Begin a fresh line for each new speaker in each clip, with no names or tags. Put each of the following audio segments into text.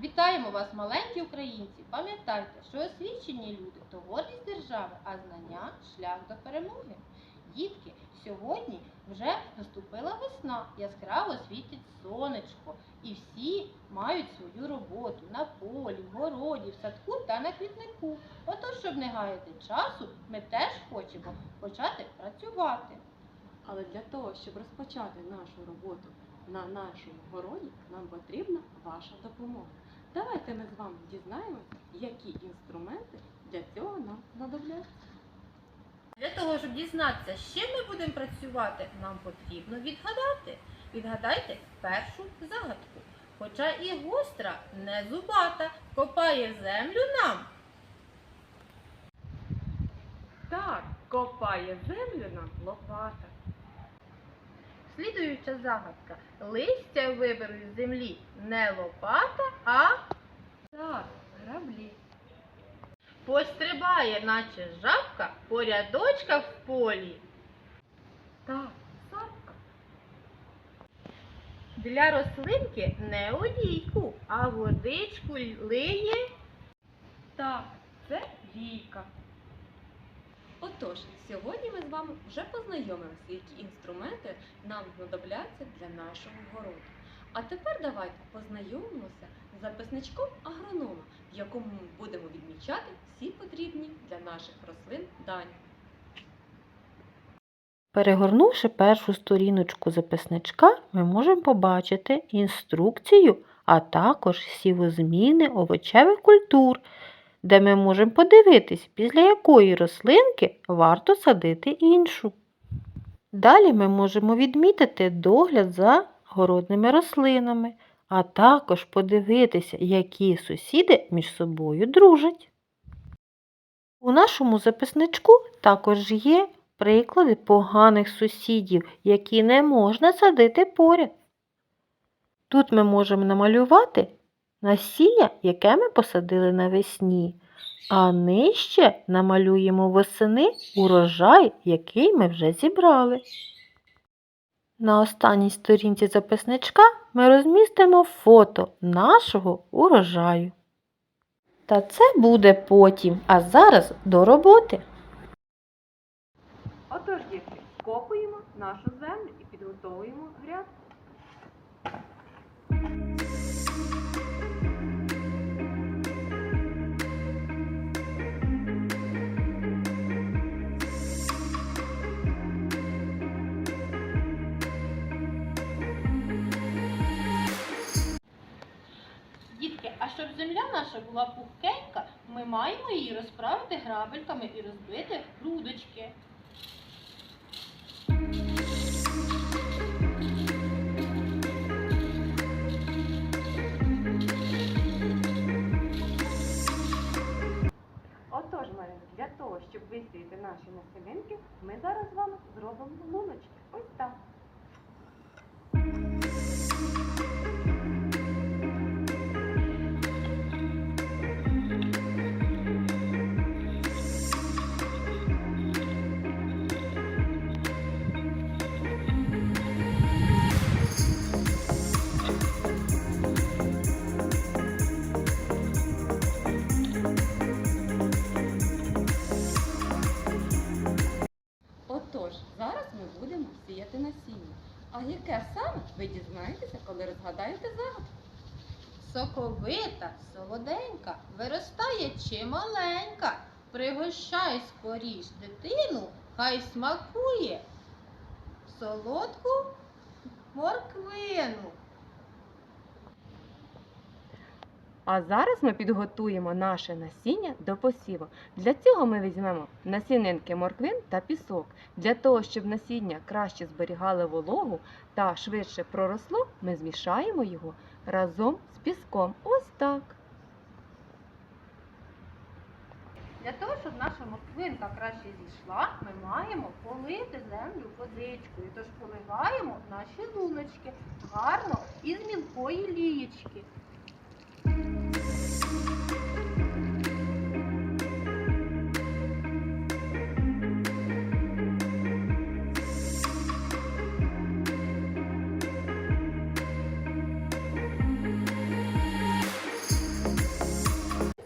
Вітаємо вас, маленькі українці! Пам'ятайте, що освічені люди то гордість держави, а знання шлях до перемоги. Дітки, сьогодні вже наступила весна, яскраво світить сонечко, і всі мають свою роботу на полі, в городі, в садку та на квітнику. Отож, щоб не гаяти часу, ми теж хочемо почати працювати.
Але для того, щоб розпочати нашу роботу на нашому городі, нам потрібна ваша допомога. Давайте ми з вами дізнаємося, які інструменти для цього нам знадобляться.
Для того, щоб дізнатися, з чим ми будемо працювати, нам потрібно відгадати. Відгадайте першу загадку. Хоча і гостра, не зубата, копає землю нам.
Так, копає землю нам лопата.
Слідуюча загадка. Листя виберу з землі не лопата, а
Так, граблі.
пострибає, наче жабка, по рядочках в полі.
Так, сапка.
Для рослинки не олійку, а водичку лиє.
Так, це війка. Отож, сьогодні ми з вами вже познайомилися, які інструменти нам знадобляться для нашого городу. А тепер давайте познайомимося з записничком агронома, в якому ми будемо відмічати всі потрібні для наших рослин дані.
Перегорнувши першу сторіночку записничка, ми можемо побачити інструкцію, а також сівозміни овочевих культур, де ми можемо подивитись, після якої рослинки варто садити іншу. Далі ми можемо відмітити догляд за городними рослинами, а також подивитися, які сусіди між собою дружать. У нашому записничку також є приклади поганих сусідів, які не можна садити поряд. Тут ми можемо намалювати насіння, яке ми посадили навесні, а нижче намалюємо восени урожай, який ми вже зібрали. На останній сторінці записничка ми розмістимо фото нашого урожаю. Та це буде потім, а зараз до роботи.
Отож, дітки, скопуємо нашу землю і підготовуємо грядку.
Земля була пухкенька, ми маємо її розправити грабельками і розбити грудочки.
Отож, Марина, для того, щоб висіяти наші насінинки, ми зараз з вами зробимо луночки. Ось так. Ми сіяти насіння. А яке саме ви дізнаєтеся, коли розгадаєте загадку?
Соковита, солоденька, виростає чималенька. Пригощай скоріш дитину, хай смакує солодку морквину.
А зараз ми підготуємо наше насіння до посіву. Для цього ми візьмемо насінинки морквин та пісок. Для того, щоб насіння краще зберігало вологу та швидше проросло, ми змішаємо його разом з піском. Ось так.
Для того, щоб наша морквинка краще зійшла, ми маємо полити землю водичкою. Тож поливаємо наші луночки гарно із мілкої лієчки.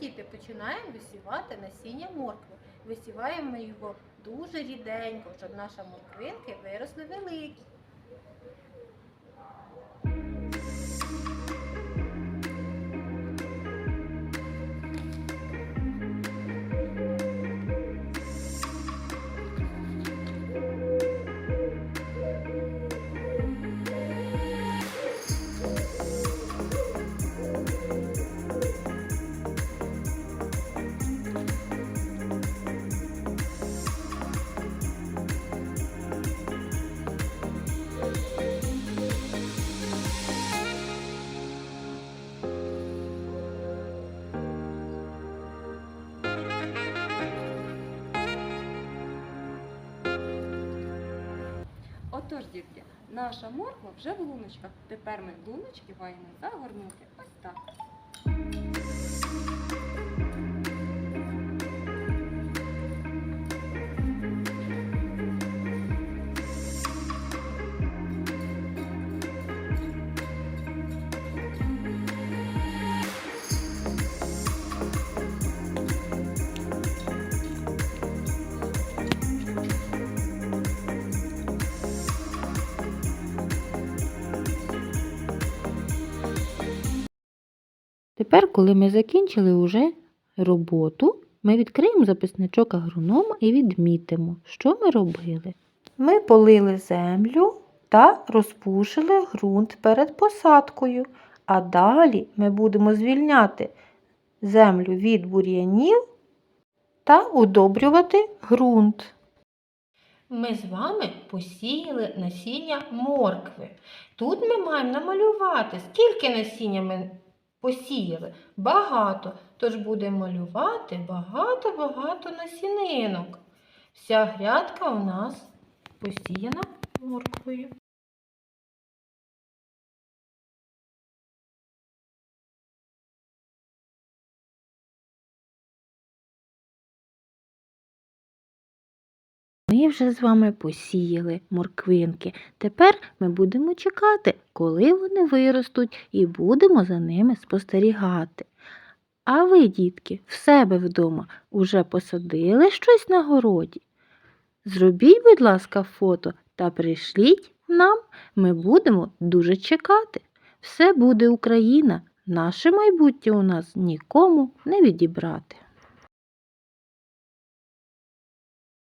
Діти, починаємо висівати насіння моркви. Висіваємо його дуже ріденько, щоб наші морквинки виросли великі.
Отож, дітки, наша морква вже в луночках. Тепер ми луночки маємо загорнути ось так.
Тепер, коли ми закінчили уже роботу, ми відкриємо записничок агронома і відмітимо, що ми робили. Ми полили землю та розпушили ґрунт перед посадкою, а далі ми будемо звільняти землю від бур'янів та удобрювати ґрунт. Ми з вами посіяли насіння моркви. Тут ми маємо намалювати, скільки насіння ми посіяли. Багато. Тож будемо малювати багато-багато насінинок. Вся грядка у нас посіяна морквою. Ми вже з вами посіяли морквинки. Тепер ми будемо чекати, коли вони виростуть, і будемо за ними спостерігати. А ви, дітки, в себе вдома уже посадили щось на городі? Зробіть, будь ласка, фото та прийшліть нам. Ми будемо дуже чекати. Все буде Україна. Наше майбутнє у нас нікому не відібрати.